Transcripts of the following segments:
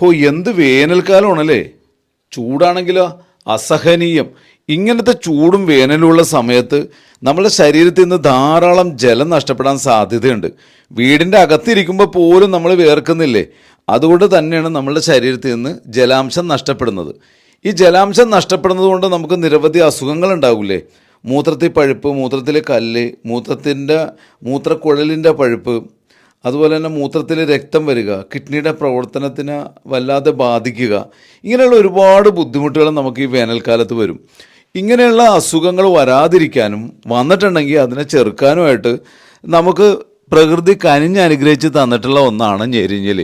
ഹോ എന്ത് വേനൽക്കാലമാണല്ലേ? ചൂടാണെങ്കിലോ? അസഹനീയം. ഇങ്ങനത്തെ ചൂടും വേനലുമുള്ള സമയത്ത് നമ്മുടെ ശരീരത്തിൽ നിന്ന് ധാരാളം ജലം നഷ്ടപ്പെടാൻ സാധ്യതയുണ്ട്. വീടിന്റെ അകത്തിരിക്കുമ്പോൾ പോലും നമ്മൾ വേർക്കുന്നില്ലേ? അതുകൊണ്ട് തന്നെയാണ് നമ്മുടെ ശരീരത്തിൽ നിന്ന് ജലാംശം നഷ്ടപ്പെടുന്നത്. ഈ ജലാംശം നഷ്ടപ്പെടുന്നതുകൊണ്ട് നമുക്ക് നിരവധി അസുഖങ്ങൾ ഉണ്ടാവില്ലേ? മൂത്രത്തിൽ പഴുപ്പ് മൂത്രത്തിലെ കല്ല് മൂത്രത്തിന്റെ മൂത്രക്കുഴലിന്റെ പഴുപ്പ് അതുപോലെ തന്നെ മൂത്രത്തിൽ രക്തം വരിക കിഡ്നിയുടെ പ്രവർത്തനത്തിന് വല്ലാതെ ബാധിക്കുക ഇങ്ങനെയുള്ള ഒരുപാട് ബുദ്ധിമുട്ടുകൾ നമുക്ക് ഈ വേനൽക്കാലത്ത് വരും. ഇങ്ങനെയുള്ള അസുഖങ്ങൾ വരാതിരിക്കാനും വന്നിട്ടുണ്ടെങ്കിൽ അതിനെ ചെറുക്കാനുമായിട്ട് നമുക്ക് പ്രകൃതി കനിഞ്ഞ് അനുഗ്രഹിച്ച് തന്നിട്ടുള്ള ഒന്നാണ് ഞെരിഞ്ഞിൽ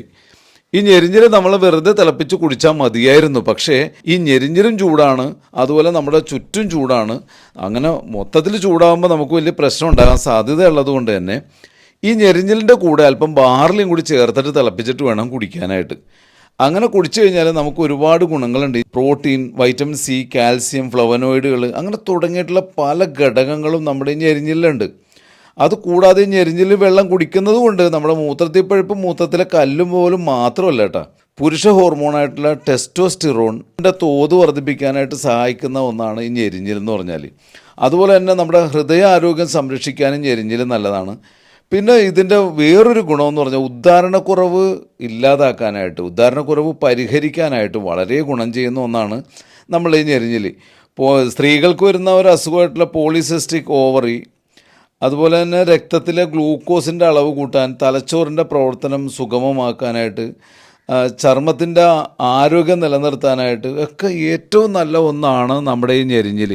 ഈ ഞെരിഞ്ഞിൽ നമ്മൾ വെറുതെ തിളപ്പിച്ച് കുടിച്ചാൽ മതിയായിരുന്നു. പക്ഷേ ഈ ഞെരിഞ്ഞിലും ചൂടാണ് അതുപോലെ നമ്മുടെ ചുറ്റും ചൂടാണ്. അങ്ങനെ മൊത്തത്തിൽ ചൂടാകുമ്പോൾ നമുക്ക് വലിയ പ്രശ്നം ഉണ്ടാകാൻ സാധ്യതയുള്ളത് കൊണ്ട് തന്നെ ഈ ഞെരിഞ്ഞലിന്റെ കൂടെ അല്പം ബാർലിയും കൂടി ചേർത്തിട്ട് തിളപ്പിച്ചിട്ട് വേണം കുടിക്കാനായിട്ട്. അങ്ങനെ കുടിച്ചു കഴിഞ്ഞാൽ നമുക്ക് ഒരുപാട് ഗുണങ്ങളുണ്ട്. പ്രോട്ടീൻ വൈറ്റമിൻ സി കാൽസ്യം ഫ്ലവനോയിഡുകൾ അങ്ങനെ തുടങ്ങിയിട്ടുള്ള പല ഘടകങ്ങളും നമ്മുടെ ഈ ഞെരിഞ്ഞിലുണ്ട് അത് കൂടാതെ ഞെരിഞ്ഞിൽ വെള്ളം കുടിക്കുന്നത് കൊണ്ട് നമ്മുടെ മൂത്രത്തിൽ പഴുപ്പ് മൂത്രത്തിലെ കല്ലും പോലും മാത്രമല്ല കേട്ടോ. പുരുഷ ഹോർമോണായിട്ടുള്ള ടെസ്റ്റോസ്റ്റിറോണിന്റെ തോത് വർദ്ധിപ്പിക്കാനായിട്ട് സഹായിക്കുന്ന ഒന്നാണ് ഈ ഞെരിഞ്ഞിൽ എന്ന് പറഞ്ഞാൽ അതുപോലെ തന്നെ നമ്മുടെ ഹൃദയ ആരോഗ്യം സംരക്ഷിക്കാനും ഞെരിഞ്ഞിൽ നല്ലതാണ്. പിന്നെ ഇതിന്റെ വേറൊരു ഗുണമെന്ന് പറഞ്ഞാൽ ഉദ്ധാരണക്കുറവ് ഇല്ലാതാക്കാനായിട്ട് ഉദ്ധാരണക്കുറവ് പരിഹരിക്കാനായിട്ട് വളരെ ഗുണം ചെയ്യുന്ന ഒന്നാണ് നമ്മൾ ഈ ഞെരിഞ്ഞിൽ ഇപ്പോൾ സ്ത്രീകൾക്ക് വരുന്ന ഒരു അസുഖമായിട്ടുള്ള പോളിസിസ്റ്റിക് ഓവറി അതുപോലെ തന്നെ രക്തത്തിലെ ഗ്ലൂക്കോസിന്റെ അളവ് കൂട്ടാൻ തലച്ചോറിന്റെ പ്രവർത്തനം സുഗമമാക്കാനായിട്ട് ചർമ്മത്തിന്റെ ആരോഗ്യം നിലനിർത്താനായിട്ട് ഒക്കെ ഏറ്റവും നല്ല ഒന്നാണ് നമ്മുടെ ഈ ഞെരിഞ്ഞിൽ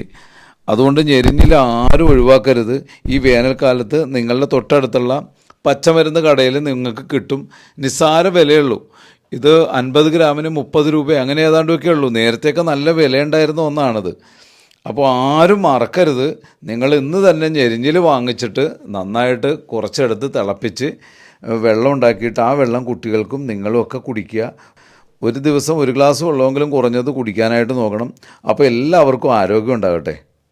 അതുകൊണ്ട് ഞെരിഞ്ഞിൽ ആരും ഒഴിവാക്കരുത്. ഈ വേനൽക്കാലത്ത് നിങ്ങളുടെ തൊട്ടടുത്തുള്ള പച്ചമരുന്ന് കടയിൽ നിങ്ങൾക്ക് കിട്ടും. നിസ്സാര വിലയുള്ളൂ. ഇത് അൻപത് ഗ്രാമിന് മുപ്പത് രൂപ അങ്ങനെ ഏതാണ്ടൊക്കെ ഉള്ളൂ. നേരത്തെയൊക്കെ നല്ല വിലയുണ്ടായിരുന്ന ഒന്നാണത്. അപ്പോൾ ആരും മറക്കരുത്. നിങ്ങൾ ഇന്ന് തന്നെ ഞെരിഞ്ഞിൽ വാങ്ങിച്ചിട്ട് നന്നായിട്ട് കുറച്ചെടുത്ത് തിളപ്പിച്ച് വെള്ളം ഉണ്ടാക്കിയിട്ട് ആ വെള്ളം കുട്ടികൾക്കും നിങ്ങളും ഒക്കെ കുടിക്കുക. ഒരു ദിവസം ഒരു ഗ്ലാസ് വെള്ളമെങ്കിലും കുറഞ്ഞത് കുടിക്കാനായിട്ട് നോക്കണം. അപ്പോൾ എല്ലാവർക്കും ആരോഗ്യം ഉണ്ടാകട്ടെ.